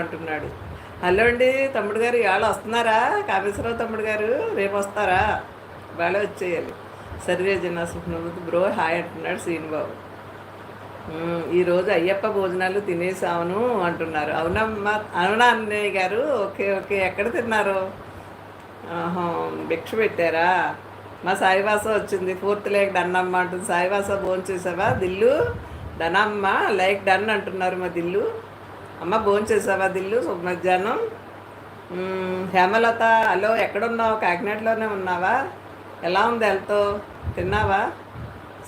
అంటున్నాడు. హలో అండి తమ్ముడు గారు ఇవాళ వస్తున్నారా? కామేశ్వరరావు తమ్ముడు గారు రేపు వస్తారా? బాగా వచ్చేయాలి. సర్వే జన బ్రో హాయ్ అంటున్నాడు శ్రీనిబాబు. ఈరోజు అయ్యప్ప భోజనాలు తినేసాను అంటున్నారు. అవునమ్మా అవునా అన్నయ్య గారు? Okay okay. ఎక్కడ తిన్నారు? ఆహా, భిక్ష పెట్టారా? మా సాయివాస వచ్చింది. ఫోర్త్ లేక్ డన్ అమ్మ అంటుంది. సాయివాస భోజనం చేసావా? దిల్లు? డనమ్మ లైక్ డన్ అంటున్నారు మా దిల్లు. అమ్మ భోజనం చేసావా దిల్లు? శుభ మధ్యాహ్నం. హేమలత హలో ఎక్కడున్నావు? కాకినాడలోనే ఉన్నావా? ఎలా ఉంది హెల్త్? తిన్నావా?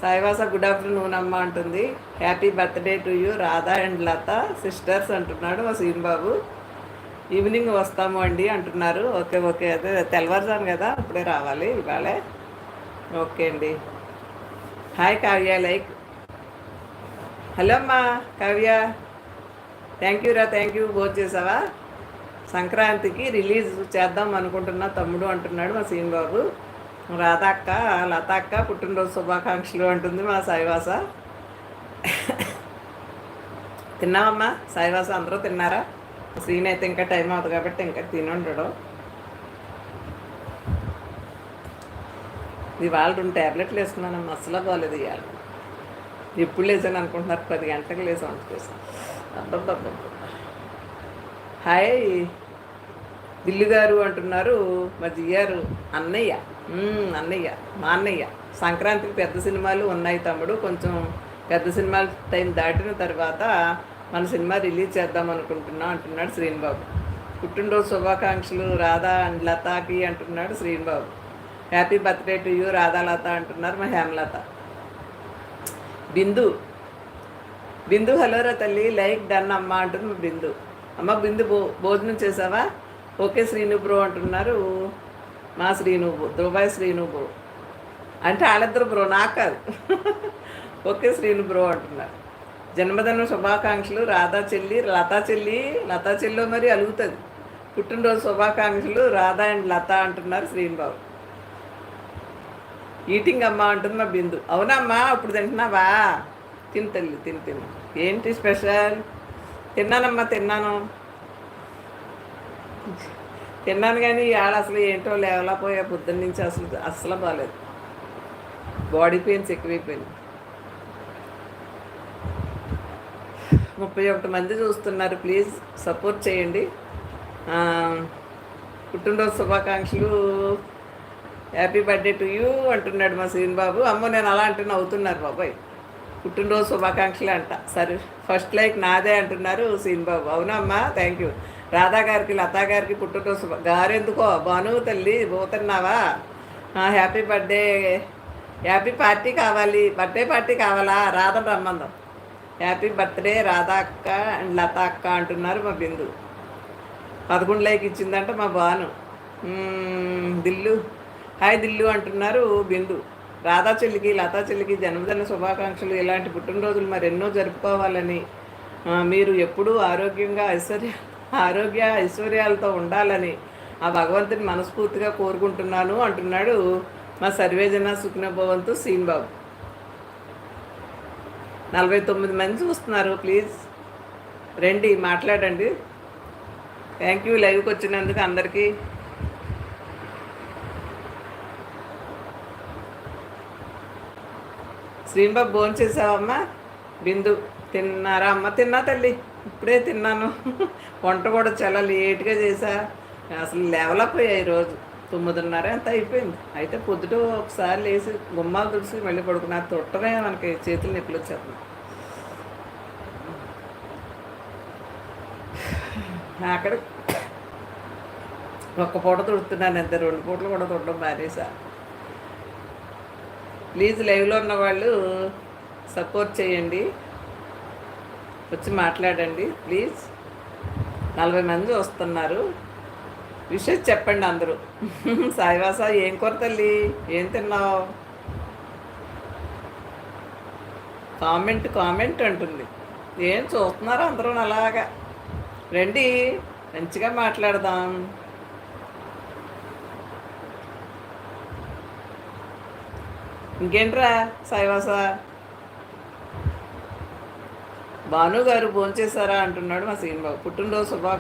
సాయివాస గుడ్ ఆఫ్టర్నూన్ అమ్మ అంటుంది. Happy birthday to you Radha and Latha. Sisters అంటున్నాడు మా సీంబాబు ఈవినింగ్ వస్తాము అండి అంటున్నారు. ఓకే ఓకే. అదే తెల్లవారుజాను కదా ఇప్పుడే రావాలి ఇవాళే. ఓకే అండి. Hi Kavya like. హలో అమ్మా కావ్య. థ్యాంక్ యూ రా థ్యాంక్ యూ భోజనం చేసావా? సంక్రాంతికి రిలీజ్ చేద్దాం అనుకుంటున్నా తమ్ముడు అంటున్నాడు మా సీన్బాబు రాత అక్క లత అక్క పుట్టినరోజు శుభాకాంక్షలు అంటుంది మా సాయివాస. తిన్నావమ్మా? సాయివాస అందరూ తిన్నారా? సీన్ అయితే ఇంకా టైం అవుతుంది కాబట్టి ఇంకా తిని ఉండడం. ఇవాళ రెండు ట్యాబ్లెట్లు వేసుకున్నాను అసలు బాగాలేదు ఇవాళ. ఎప్పుడు లేచాను అనుకుంటున్నారు? పది గంటలకు లేచి వంట చేసాను హాయ్. దిల్లు గారు అంటున్నారు మా జియ్యారు అన్నయ్య. అన్నయ్య మా అన్నయ్య. సంక్రాంతికి పెద్ద సినిమాలు ఉన్నాయి తమ్ముడు. కొంచెం పెద్ద సినిమాల టైం దాటిన తర్వాత మన సినిమా రిలీజ్ చేద్దాం అనుకుంటున్నాం అంటున్నాడు శ్రీనిబాబు. పుట్టినరోజు శుభాకాంక్షలు రాధా అండ్ లతాకి అంటున్నాడు Srinibabu. Happy birthday to you Radha Latha అంటున్నారు మా హేమలత. బిందు బిందు హలోరా తల్లి లైక్ డన్ అమ్మ అంటుంది మా బిందు. అమ్మ బిందు భో భోజనం చేసావా? ఓకే శ్రీను బ్రో అంటున్నారు మా శ్రీను దుబాయ్ శ్రీను బ్రో. అంటే వాళ్ళిద్దరు బ్రో నాకు కాదు. ఓకే శ్రీను బ్రో అంటున్నారు. జన్మదిన శుభాకాంక్షలు రాధా చెల్లి లతా చెల్లి లతా చెల్లి మరి అలుగుతుంది. పుట్టినరోజు శుభాకాంక్షలు రాధా అండ్ లత అంటున్నారు శ్రీనుబాబు ఈటింగ్ అమ్మ అంటుంది మా బిందు. అవునమ్మా ఇప్పుడు తింటున్నావా? తిని తల్లి తిని తిను ఏంటి స్పెషల్? తిన్నానమ్మా తిన్నాను. తిన్నాను కానీ ఆడ అసలు ఏంటో లేవలేకపోయా పొద్దున్న నుంచి అసలు అస్సలు బాగాలేదు బాడీ పెయిన్స్ ఎక్కువైపోయింది ముప్పై ఒకటి మంది చూస్తున్నారు ప్లీజ్ సపోర్ట్ చేయండి. పుట్టినరోజు శుభాకాంక్షలు. హ్యాపీ బర్త్డే టు యూ అంటున్నాడు మా శ్రీన్ బాబు అమ్మో నేను అలా అంటే నవ్వుతున్నారు బాబాయ్. పుట్టినరోజు శుభాకాంక్షలు అంట. సరే ఫస్ట్ లైక్ నాదే అంటున్నారు సీన్బాబు. అవునమ్మా థ్యాంక్ యూ రాధా గారికి లతా గారికి పుట్టినరోజు శుభ గారెందుకో? భాను తల్లి పోతున్నావా? హ్యాపీ బర్త్డే హ్యాపీ పార్టీ కావాలి. బర్త్డే పార్టీ కావాలా? రాధ బ్రహ్మందం హ్యాపీ బర్త్డే రాధా అక్క అండ్ లతా అక్క అంటున్నారు మా బిందు. పదకొండు లైక్ ఇచ్చిందంట మా బాను దిల్లు. హాయ్ దిల్లు అంటున్నారు బిందు. రాధా చెల్లికి లతా చెల్లికి జన్మదిన శుభాకాంక్షలు. ఇలాంటి పుట్టినరోజులు మరెన్నో జరుపుకోవాలని మీరు ఎప్పుడూ ఆరోగ్యంగా ఐశ్వర్య ఆరోగ్య ఐశ్వర్యాలతో ఉండాలని ఆ భగవంతుని మనస్ఫూర్తిగా కోరుకుంటున్నాను అంటున్నాడు మా సర్వేజన సుఖ్నభవంతు సీన్ బాబు నలభై తొమ్మిది మంది చూస్తున్నారు ప్లీజ్. రండి మాట్లాడండి. థ్యాంక్ యూ లైవ్కి వచ్చినందుకు అందరికీ. శ్రీనిబాబు భోజనం చేసావమ్మా? బిందు తిన్నారా అమ్మ? తిన్నా తల్లి ఇప్పుడే తిన్నాను. వంట కూడా చాలా లేట్గా చేసా అసలు లేవలపోయా ఈరోజు. తొమ్మిదిన్నర ఎంత అయిపోయింది. అయితే పొద్దుట ఒకసారి లేచి గుమ్మాలు తుడిసి మళ్ళీ పడుకున్నా. తొట్టమే మనకి చేతులు నొప్పులు వచ్చేస్తున్నాయి. అక్కడ ఒక్క పూట తుడుతున్నాను. అంతే రెండు పూటలు కూడా తుడడం మానేసా ప్లీజ్ లైవ్లో ఉన్న వాళ్ళు సపోర్ట్ చేయండి. వచ్చి మాట్లాడండి ప్లీజ్. నలభై మంది వస్తున్నారు. విషయం చెప్పండి అందరూ. సాయివాస ఏం కూర తల్లి? ఏం తిన్నావు? కామెంట్ కామెంట్ అంటుంది. ఏం చూస్తున్నారు అందరూ అలాగా. రండి మంచిగా మాట్లాడదాం. ఇంకేంట్రా సాయివాస? భాను గారు భోంచేశారా అంటున్నాడు మా సీన్ బాబు పుట్టినరోజు శుభా